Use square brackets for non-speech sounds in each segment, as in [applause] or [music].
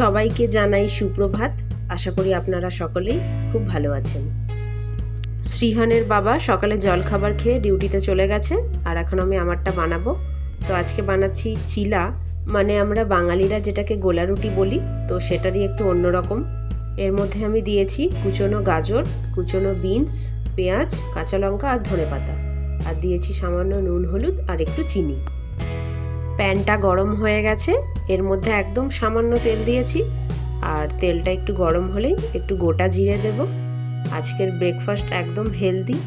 সবাইকে জানাই সুপ্রভাত। আশা করি আপনারা সকলেই খুব ভালো আছেন। শ্রীহানের বাবা সকালে জলখাবার খেয়ে ডিউটিতে চলে গেছে, আর এখন আমি আমারটা বানাবো। তো আজকে বানাচ্ছি চিলা মানে আমরা বাঙালিরা যেটাকে গোলা রুটি বলি, তো সেটারই একটু অন্যরকম। এর মধ্যে আমি দিয়েছি কুচনো গাজর, কুচনো বিনস, পেঁয়াজ, কাঁচা লঙ্কা আর ধনেপাতা আর দিয়েছি সামান্য নুন, হলুদ আর একটু চিনি। প্যানটা গরম হয়ে গেছে এর মধ্যে একদম সামান্য তেল দিয়েছি। আর তেলটা একটু গরম হলেই একটু গোটা জিরে দেব। আজকের ব্রেকফাস্ট একদম হেলদি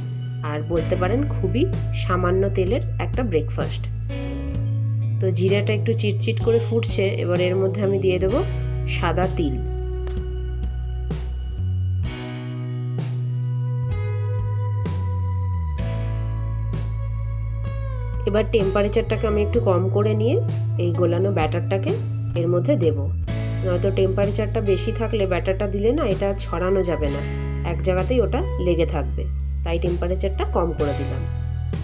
আর বলতে পারেন খুবই সামান্য তেলের একটা ব্রেকফাস্ট তো জিরাটা একটু চিটচিট করে ফুটছে, এবার এর মধ্যে আমি দিয়ে দেবো সাদা তিল। এবার টেম্পারেচারটাকে আমি একটু কম করে নিয়ে এই গোলানো ব্যাটারটাকে এর মধ্যে দেব। নয়তো টেম্পারেচারটা বেশি থাকলে ব্যাটারটা দিলে না এটা ছড়ানো যাবে না। এক জায়গাতেই ওটা লেগে থাকবে। তাই টেম্পারেচারটা কম করে দিলাম।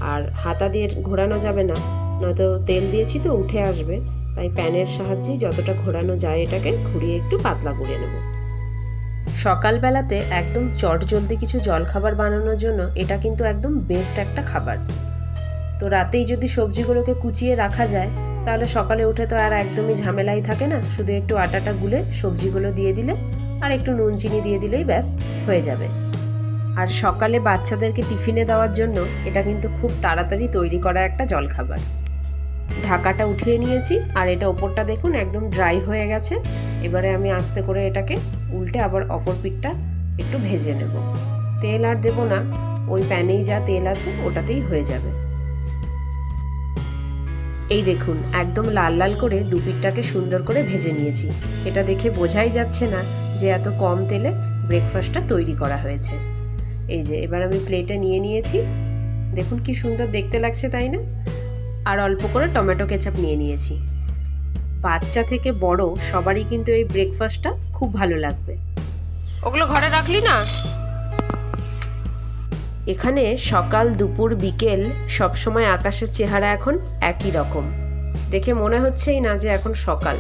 আর হাতা দিয়ে ঘোরানো যাবে না। নয়তো তেল দিয়েছি তো উঠে আসবে। তাই প্যানের সাহায্যেই যতটা ঘোরানো যায় এটাকে ঘুরিয়ে একটু পাতলা করে নেব। সকালবেলাতে একদম চট জলদি কিছু জলখাবার বানানোর জন্য এটা কিন্তু একদম বেস্ট একটা খাবার। তো রাতেই যদি সবজিগুলোকে কুচিয়ে রাখা যায়, তাহলে সকালে উঠে তো আর একদমই ঝামেলাই থাকে না। শুধু একটু আটাটা গুলে সবজিগুলো দিয়ে দিলে আর একটু নুন, চিনি দিয়ে দিলেই ব্যাস, হয়ে যাবে। আর সকালে বাচ্চাদেরকে টিফিনে দেওয়ার জন্য এটা কিন্তু খুব তাড়াতাড়ি তৈরি করা একটা জলখাবার। ঢাকাটা উঠিয়ে নিয়েছি, আর এটা ওপরটা দেখুন একদম ড্রাই হয়ে গেছে। এবারে আমি আস্তে করে এটাকে উল্টে আবার অপর পিঠটা একটু ভেজে নেব। তেল আর দেবো না, ওই প্যানেই যা তেল আছে ওটাতেই হয়ে যাবে। এই দেখুন, একদম লাল লাল করে দুপিটটাকে সুন্দর করে ভেজে নিয়েছি। এটা দেখে বোঝাই যাচ্ছে না যে এত কম তেলে ব্রেকফাস্টটা তৈরি করা হয়েছে। এই যে, এবার আমি প্লেটে নিয়ে নিয়েছি। দেখুন কি সুন্দর দেখতে লাগছে, তাই না? আর অল্প করে টমেটো কেচাপ নিয়ে নিয়েছি। বাচ্চা থেকে বড় সবারই কিন্তু এই ব্রেকফাস্টটা খুব ভালো লাগবে। ওগুলো ঘরে রাখলি না? এখানে সকাল, দুপুর, বিকেল সবসময় আকাশের চেহারা এখন একই রকম। দেখে মনে হচ্ছেই না যে এখন সকাল।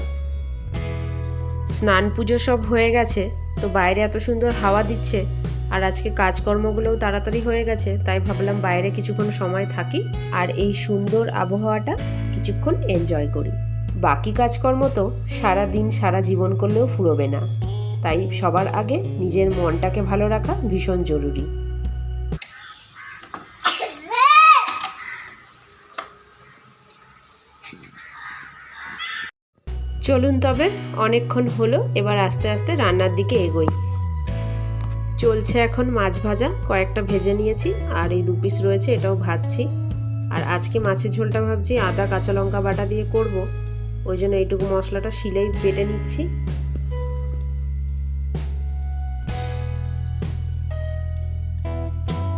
স্নান পুজো সব হয়ে গেছে, তো বাইরে এত সুন্দর হাওয়া দিচ্ছে, আর আজকে কাজকর্মগুলোও তাড়াতাড়ি হয়ে গেছে, তাই ভাবলাম বাইরে কিছুক্ষণ সময় থাকি, আর এই সুন্দর আবহাওয়াটা কিছুক্ষণ এনজয় করি। বাকি কাজকর্ম তো সারা দিন সারা জীবন করলেও ফুরোবে না। তাই সবার আগে নিজের মনটাকে ভালো রাখা ভীষণ জরুরি। চলুন তবে, অনেকক্ষণ হলো, এবার আস্তে আস্তে রান্নার দিকে এগোই। চলছে এখন মাছ ভাজা, কয়েকটা ভেজে নিয়েছি, আর এই দু পিস রয়েছে, এটাও ভাজছি। আর আজকে মাছের ঝোলটা ভাবছি আদা, কাঁচা লঙ্কা বাটা দিয়ে করব। ওই জন্য এইটুকু মশলাটা শিলেই বেটে নিচ্ছি।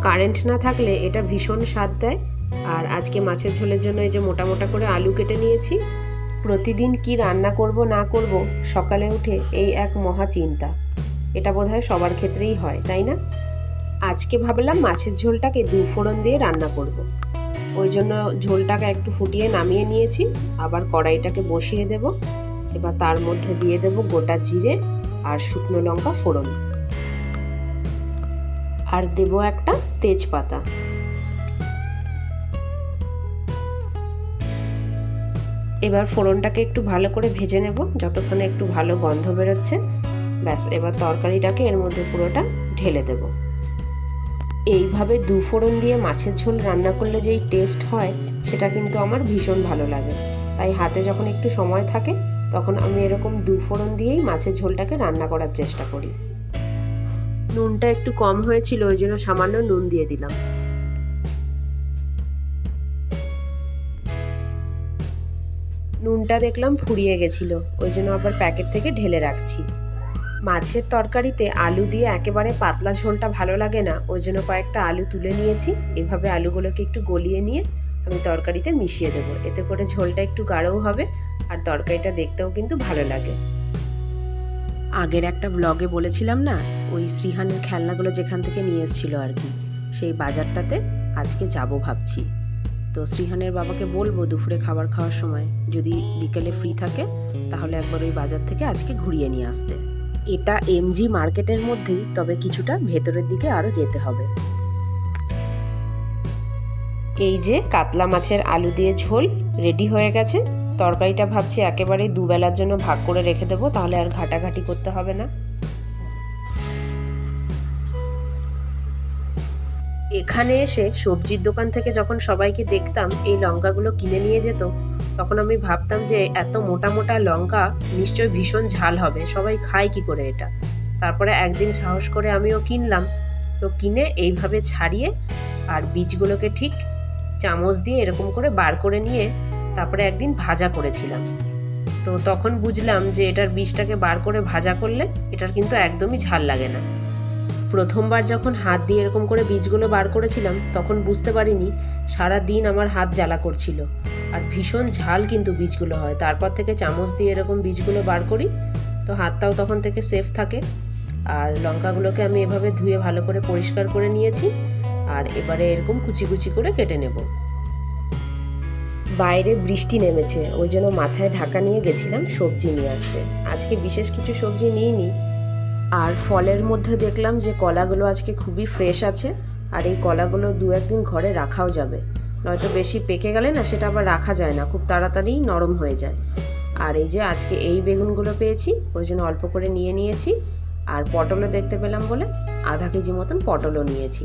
কারেন্ট না থাকলে এটা ভীষণ স্বাদ দেয়। আর আজকে মাছের ঝোলের জন্য এই যে মোটা মোটা করে আলু কেটে নিয়েছি প্রতিদিন কি রান্না করব, না করব, সকালে উঠে এই এক মহা চিন্তা। এটা বোধহয় সবার ক্ষেত্রেই হয়, তাই না? আজকে ভাবলাম মাছের ঝোলটাকে দু ফোড়ন দিয়ে রান্না করব। ওই জন্য ঝোলটাকে একটু ফুটিয়ে নামিয়ে নিয়েছি, আবার কড়াইটাকে বসিয়ে দেব। এবার তার মধ্যে দিয়ে দেব গোটা জিরে আর শুকনো লঙ্কা ফোড়ন। আর দেব একটা তেজপাতা। এবার ফোড়নটাকে একটু ভালো করে ভেজে নেব, যতক্ষণে একটু ভালো গন্ধ বেরোচ্ছে। ব্যাস, এবার তরকারিটাকে এর মধ্যে পুরোটা ঢেলে দেব। এইভাবে দু ফোড়ন দিয়ে মাছের ঝোল রান্না করলে যেই টেস্ট হয়, সেটা কিন্তু আমার ভীষণ ভালো লাগে। তাই হাতে যখন একটু সময় থাকে, তখন আমি এরকম দু ফোড়ন দিয়েই মাছের ঝোলটাকে রান্না করার চেষ্টা করি। নুনটা একটু কম হয়েছিল, ওই জন্য সামান্য নুন দিয়ে দিলাম। নুনটা দেখলাম ফুরিয়ে গেছিল, ওই জন্য আবার প্যাকেট থেকে ঢেলে রাখছি। মাছের তরকারিতে আলু দিয়ে একেবারে পাতলা ঝোলটা ভালো লাগে না, ওই জন্য কয়েকটা আলু তুলে নিয়েছি। এভাবে আলুগুলোকে একটু গলিয়ে নিয়ে আমি তরকারিতে মিশিয়ে দেবো, এতে করে ঝোলটা একটু গাঢ়ও হবে আর তরকারিটা দেখতেও কিন্তু ভালো লাগে। আগের একটা ব্লগে বলেছিলাম না, ওই শ্রীহানের খেলনাগুলো যেখান থেকে নিয়ে এসেছিল আর কি, সেই বাজারটাতে আজকে যাব ভাবছি। তো শ্রীহানের বাবাকে বলব দুপুরে খাবার খাওয়ার সময়, যদি বিকেলে ফ্রি থাকে, তাহলে একবার ওই বাজার থেকে আজকে ঘুরিয়ে নিয়ে আসতে। এটা এমজি মার্কেটের মধ্যেই, তবে কিছুটা ভেতরের দিকে আরও যেতে হবে। এই যে কাতলা মাছের আলু দিয়ে ঝোল রেডি হয়ে গেছে। তরকারিটা ভাবছি একেবারে দুবেলার জন্য ভাগ করে রেখে দেবো, তাহলে আর ঘাটাঘাটি করতে হবে না। এখানে এসে সবজির দোকান থেকে যখন সবাইকে দেখতাম এই লঙ্কাগুলো কিনে নিয়ে যেত, তখন আমি ভাবতাম যে এত মোটা মোটা লঙ্কা নিশ্চয়ই ভীষণ ঝাল হবে, সবাই খায় কি করে এটা? তারপরে একদিন সাহস করে আমিও কিনলাম। তো কিনে এইভাবে ছাড়িয়ে আর বীজগুলোকে ঠিক চামচ দিয়ে এরকম করে বার করে নিয়ে তারপরে একদিন ভাজা করেছিলাম। তো তখন বুঝলাম যে এটার বীজটাকে বার করে ভাজা করলে এটার কিন্তু একদমই ঝাল লাগে না। প্রথমবার যখন হাত দিয়ে এরকম করে বীজগুলো বার করেছিলাম, তখন বুঝতে পারিনি সারা দিন আমার হাত জ্বালা করছিল। আর ভীষণ ঝাল কিন্তু বীজগুলো হয়। তারপর থেকে চামচ দিয়ে এরকম বীজগুলো বার করি, তো হাতটাও তখন থেকে সেফ থাকে। আর লঙ্কাগুলোকে আমি এভাবে ধুয়ে ভালো করে পরিষ্কার করে নিয়েছি। আর এবারে এরকম কুচি কুচি করে কেটে নেব। বাইরে বৃষ্টি নেমেছে, ওই জন্য মাথায় ঢাকা নিয়ে গেছিলাম সবজি নিয়ে আসতে। আজকে বিশেষ কিছু সবজি নিইনি আর ফলের মধ্যে দেখলাম যে কলাগুলো আজকে খুবই ফ্রেশ আছে, আর এই কলাগুলো দু একদিন ঘরে রাখাও যাবে। নয়তো বেশি পেকে গেলে না সেটা আবার রাখা যায় না, খুব তাড়াতাড়ি নরম হয়ে যায়। আর এই যে আজকে এই বেগুনগুলো পেয়েছি, ওই জন্য অল্প করে নিয়ে নিয়েছি, আর পটলও দেখতে পেলাম বলে আধা কেজি মতন পটলও নিয়েছি।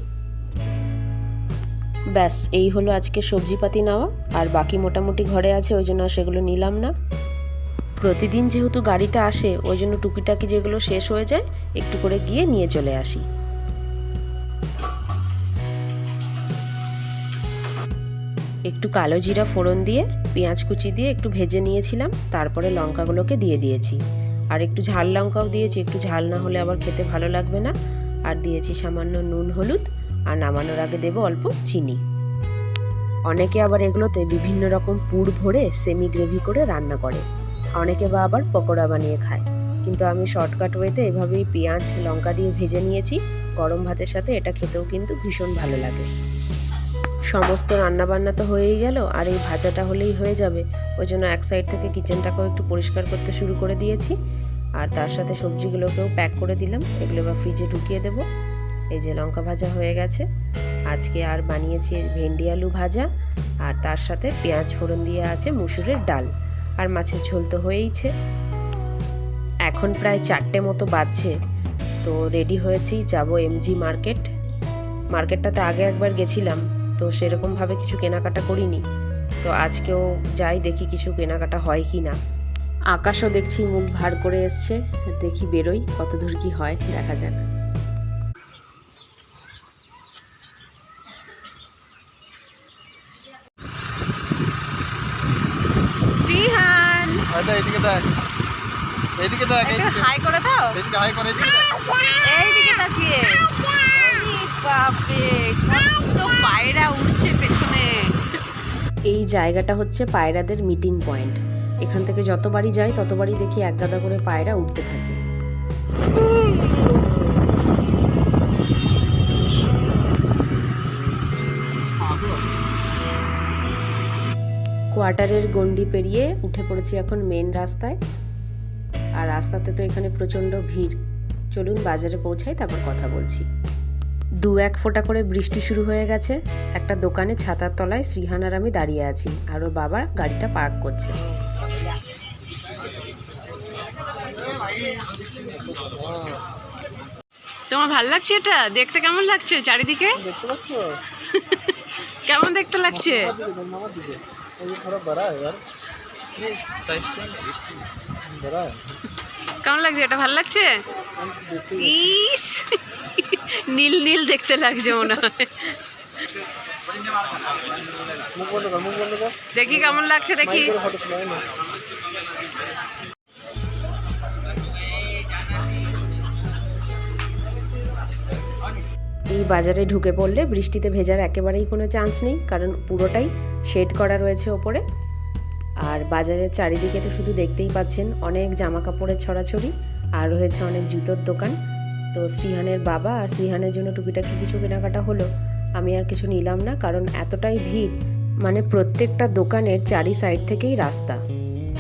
ব্যাস, এই হলো আজকে সবজিপাতি নেওয়া, আর বাকি মোটামুটি ঘরে আছে, ওই জন্য সেগুলো নিলাম না। প্রতিদিন যেহেতু গাড়িটা আসে, ওই জন্য টুকিটাকি যেগুলো শেষ হয়ে যায়, একটু করে গিয়ে নিয়ে চলে আসি। একটু কালো জিরা ফোড়ন দিয়ে, পেঁয়াজ কুচি দিয়ে একটু ভেজে নিয়েছিলাম, তারপরে লঙ্কাগুলোকে দিয়ে দিয়েছি। আর একটু ঝাল লঙ্কাও দিয়েছি, একটু ঝাল না হলে আবার খেতে ভালো লাগবে না। আর দিয়েছি সামান্য নুন, হলুদ, আর নামানোর আগে দেবো অল্প চিনি। অনেকে আবার এগুলোতে বিভিন্ন রকম পুর ভরে সেমি গ্রেভি করে রান্না করে। অনেকে বা আবার পকোড়া বানিয়ে খায়। কিন্তু আমি শর্টকাট ওয়েতে এভাবেই পেঁয়াজ, লঙ্কা দিয়ে ভেজে নিয়েছি। গরম ভাতের সাথে এটা খেতেও কিন্তু ভীষণ ভালো লাগে। সমস্ত রান্নাবান্না তো হয়েই গেল, আর এই ভাজাটা হলেই হয়ে যাবে। ওই জন্য এক সাইড থেকে কিচেনটাকেও একটু পরিষ্কার করতে শুরু করে দিয়েছি। আর তার সাথে সবজিগুলোকেও প্যাক করে দিলাম। এগুলো বা ফ্রিজে ঢুকিয়ে দেবো। এই যে লঙ্কা ভাজা হয়ে গেছে। আজকে আর বানিয়েছি ভেন্ডি আলু ভাজা। আর তার সাথে পেঁয়াজ ফোড়ন দিয়ে আছে মুসুরের ডাল। আর মাছের ঝোল তো হয়েইছে। এখন প্রায় চারটে মতো বাজছে। তো রেডি হয়েছি, যাব এমজি মার্কেট মার্কেটটাতে আগে একবার গেছিলাম, তো সেরকমভাবে কিছু কেনাকাটা করিনি। তো আজকেও যাই দেখি কিছু কেনাকাটা হয় কি না আকাশও দেখছি মুখ ভার করে এসছে, দেখি বেরোই কত দূর কি হয়, দেখা যাক। দেখ। এইদিকে দেখ এইদিকে হাই করে দাও। এইদিকে হাই করে এইদিকে এইদিকে তাকিয়ে। বাপরে কত পায়রা উড়ছে পেছনে। এই জায়গাটা হচ্ছে পায়রাদের মিটিং পয়েন্ট এখান থেকে যতবারই যাই ততবারই দেখি এক গাদা করে পায়রা উঠতে থাকে। কোয়ার্টারের গন্ডি পেরিয়ে উঠে পড়েছি এখন মেন রাস্তায়। আর রাস্তাতে তো এখানে প্রচণ্ড ভিড়। চলুন বাজারে পৌঁছাই তারপর কথা বলছি। দু এক ফোঁটা করে বৃষ্টি শুরু হয়ে গেছে। একটা দোকানে ছাতার তলায় শ্রীহান আর আমি দাঁড়িয়ে আছি। আর ওর বাবা গাড়িটা পার্ক করছে। তোমার ভালো লাগছে এটা? দেখতে কেমন লাগছে চারিদিকে? দেখতে পাচ্ছ? [laughs] কেমন দেখতে লাগছে? আমার দিকে এই যে थोड़ा बड़ा है यार ये साइज से बड़ा है কেমন লাগছে এটা ভালো লাগছে हम देखते ইস নীল নীল দেখতে লাগছে মনে হয় मुंह बंद कर मुंह बंद कर দেখি কেমন লাগছে দেখি माइक फोटो सुनाए ना এই বাজারে ঢুকে পড়লে বৃষ্টিতে ভেজার একেবারেই কোনো চান্স নেই কারণ পুরোটাই শেড করা রয়েছে ওপরে। আর বাজারের চারিদিকে তো শুধু দেখতেই পাচ্ছেন অনেক জামা কাপড়ের ছড়াছড়ি, আর রয়েছে অনেক জুতোর দোকান। তো শ্রীহানের বাবা আর শ্রীহানের জন্য টুকিটাকি কিছু কেনাকাটা হলো, আমি আর কিছু নিলাম না, কারণ এতটাই ভিড় মানে প্রত্যেকটা দোকানের চারি সাইড থেকেই রাস্তা।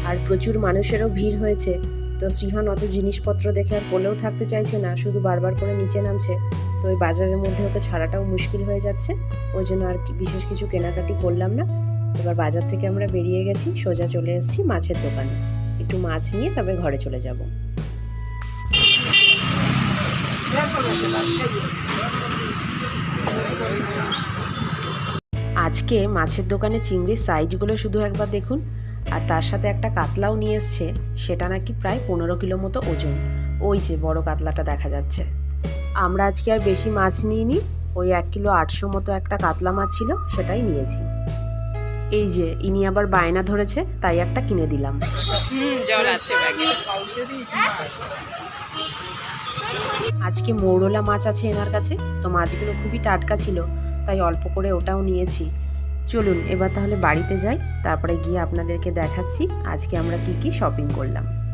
আর প্রচুর মানুষেরও ভিড় হয়েছে, তো শ্রীহান অত জিনিসপত্র দেখে আর কোলেও থাকতে চাইছে না, শুধু বারবার করে নিচে নামছে। তো ওই বাজারের মধ্যে ওকে ছাড়াটাও মুশকিল হয়ে যাচ্ছে। ওই জন্য আর কি বিশেষ কিছু কেনাকাটি করলাম না। এবার বাজার থেকে আমরা বেরিয়ে গেছি, সোজা চলে এসেছি মাছের দোকানে। একটু মাছ নিয়ে তবে ঘরে চলে যাব। আজকে মাছের দোকানে চিংড়ির সাইজগুলো শুধু একবার দেখুন। আর তার সাথে একটা কাতলাও নিয়ে এসছে, সেটা নাকি প্রায় পনেরো কিলো মতো ওজন। ওই যে বড় কাতলাটা দেখা যাচ্ছে। আমরা আজকে আর বেশি মাছ নিইনি। ওই এক কিলো আটশো মতো একটা কাতলা মাছ ছিল সেটাই নিয়েছি। এই যে ইনি আবার বায়না ধরেছে তাই একটা কিনে দিলাম। আজকে মৌরলা মাছ আছে এনার কাছে তো মাছগুলো খুবই টাটকা ছিল তাই অল্প করে ওটাও নিয়েছি। চলুন এবার তাহলে বাড়িতে যাই তারপরে গিয়ে আপনাদেরকে দেখাচ্ছি আজকে আমরা কি কি শপিং করলাম।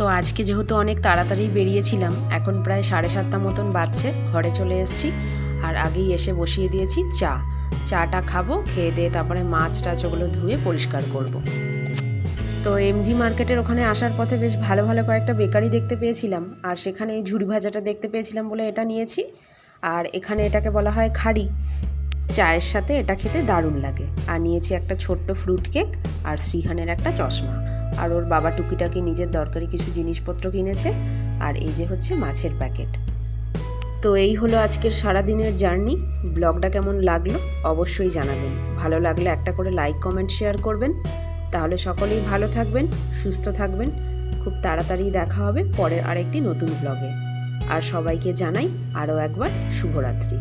তো আজকে যেহেতু অনেক তাড়াতাড়ি বেরিয়েছিলাম, এখন প্রায় সাড়ে সাতটা মতন বাজছে, ঘরে চলে এসেছি। আর আগেই এসে বসিয়ে দিয়েছি চা। চাটা খাব, খেয়ে দিয়ে তারপরে মাছ টাছ ওগুলো ধুয়ে পরিষ্কার করব। তো এমজি মার্কেটের ওখানে আসার পথে বেশ ভালো ভালো কয়েকটা বেকারি দেখতে পেয়েছিলাম। আর সেখানে এই ঝুড়ি ভাজাটা দেখতে পেয়েছিলাম বলে এটা নিয়েছি। আর এখানে এটাকে বলা হয় খাড়ি। চায়ের সাথে এটা খেতে দারুণ লাগে। আর নিয়েছি একটা ছোট্ট ফ্রুট কেক আর শ্রীহানের একটা চশমা। আর ওর বাবা টুকিটাকি নিজের দরকারি কিছু জিনিসপত্র কিনেছে, আর এই যে হচ্ছে মাছের প্যাকেট। তো এই হলো আজকের সারা দিনের জার্নি। ব্লগটা কেমন লাগল অবশ্যই জানাবেন। ভালো লাগলে একটা করে লাইক, কমেন্ট, শেয়ার করবেন। তাহলে সকলেই ভালো থাকবেন, সুস্থ থাকবেন। খুব তাড়াতাড়ি দেখা হবে পরের আরেকটি নতুন ব্লগে। আর সবাইকে জানাই আরও একবার শুভরাত্রি।